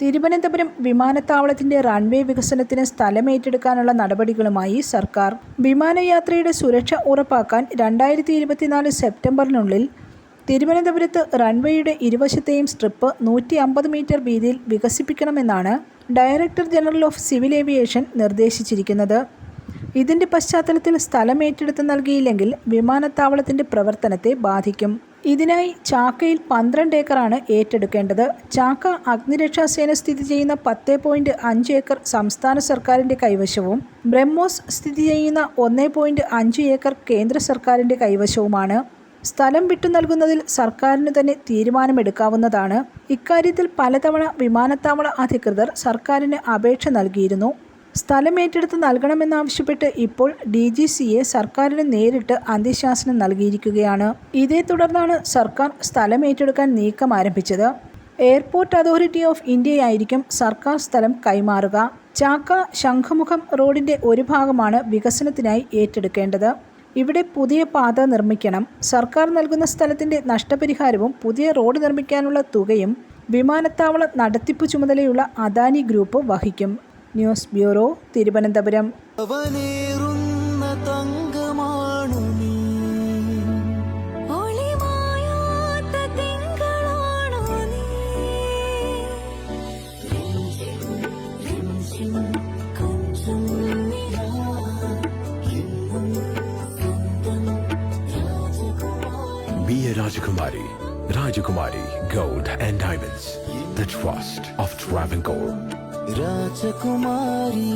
തിരുവനന്തപുരം വിമാനത്താവളത്തിന്റെ റൺവേ വികസനത്തിന് സ്ഥലമേറ്റെടുക്കാനുള്ള നടപടികളുമായി സർക്കാർ. വിമാനയാത്രയുടെ സുരക്ഷ ഉറപ്പാക്കാൻ രണ്ടായിരത്തി ഇരുപത്തിനാല് സെപ്റ്റംബറിനുള്ളിൽ തിരുവനന്തപുരത്ത് റൺവേയുടെ ഇരുവശത്തെയും സ്ട്രിപ്പ് നൂറ്റി അമ്പത് മീറ്റർ വീതിയിൽ വികസിപ്പിക്കണമെന്നാണ് director general of civil aviation നിർദ്ദേശിച്ചിരിക്കുന്നത്. ഇതിന്റെ പശ്ചാത്തലത്തിൽ സ്ഥലമേറ്റെടുത്ത് നൽകിയില്ലെങ്കിൽ വിമാനത്താവളത്തിന്റെ പ്രവർത്തനത്തെ ബാധിക്കും. ഇതിനായി ചാക്കയിൽ പന്ത്രണ്ട് ഏക്കറാണ് ഏറ്റെടുക്കേണ്ടത്. ചാക്ക അഗ്നിരക്ഷാസേന സ്ഥിതി ചെയ്യുന്ന പത്ത് പോയിന്റ് അഞ്ച് ഏക്കർ സംസ്ഥാന സർക്കാരിന്റെ കൈവശവും ബ്രഹ്മോസ് സ്ഥിതി ചെയ്യുന്ന ഒന്ന് പോയിന്റ് അഞ്ച് ഏക്കർ കേന്ദ്ര സർക്കാരിന്റെ കൈവശവുമാണ്. സ്ഥലം വിട്ടു നൽകുന്നതിൽ സർക്കാരിന് തന്നെ തീരുമാനമെടുക്കാവുന്നതാണ്. ഇക്കാര്യത്തിൽ പലതവണ വിമാനത്താവള അധികൃതർ സർക്കാരിന് അപേക്ഷ നൽകിയിരുന്നു. സ്ഥലം ഏറ്റെടുത്ത് നൽകണമെന്നാവശ്യപ്പെട്ട് ഇപ്പോൾ ഡി ജി സിയെ സർക്കാരിന് നേരിട്ട് അന്ത്യശാസനം നൽകിയിരിക്കുകയാണ്. ഇതേ തുടർന്നാണ് സർക്കാർ സ്ഥലം ഏറ്റെടുക്കാൻ നീക്കം ആരംഭിച്ചത്. എയർപോർട്ട് അതോറിറ്റി ഓഫ് ഇന്ത്യയായിരിക്കും സർക്കാർ സ്ഥലം കൈമാറുക. ചാക്ക ശംഖുമുഖം റോഡിന്റെ ഒരു ഭാഗമാണ് വികസനത്തിനായി ഏറ്റെടുക്കേണ്ടത്. ഇവിടെ പുതിയ പാത നിർമ്മിക്കണം. സർക്കാർ നൽകുന്ന സ്ഥലത്തിന്റെ നഷ്ടപരിഹാരവും പുതിയ റോഡ് നിർമ്മിക്കാനുള്ള തുകയും വിമാനത്താവള നടത്തിപ്പ് ചുമതലയുള്ള അദാനി ഗ്രൂപ്പ് വഹിക്കും. News bureau Thiruvananthapuram Be a Rajakumari. Rajakumari Gold and Diamonds. The trust of Travancore. Rajkumari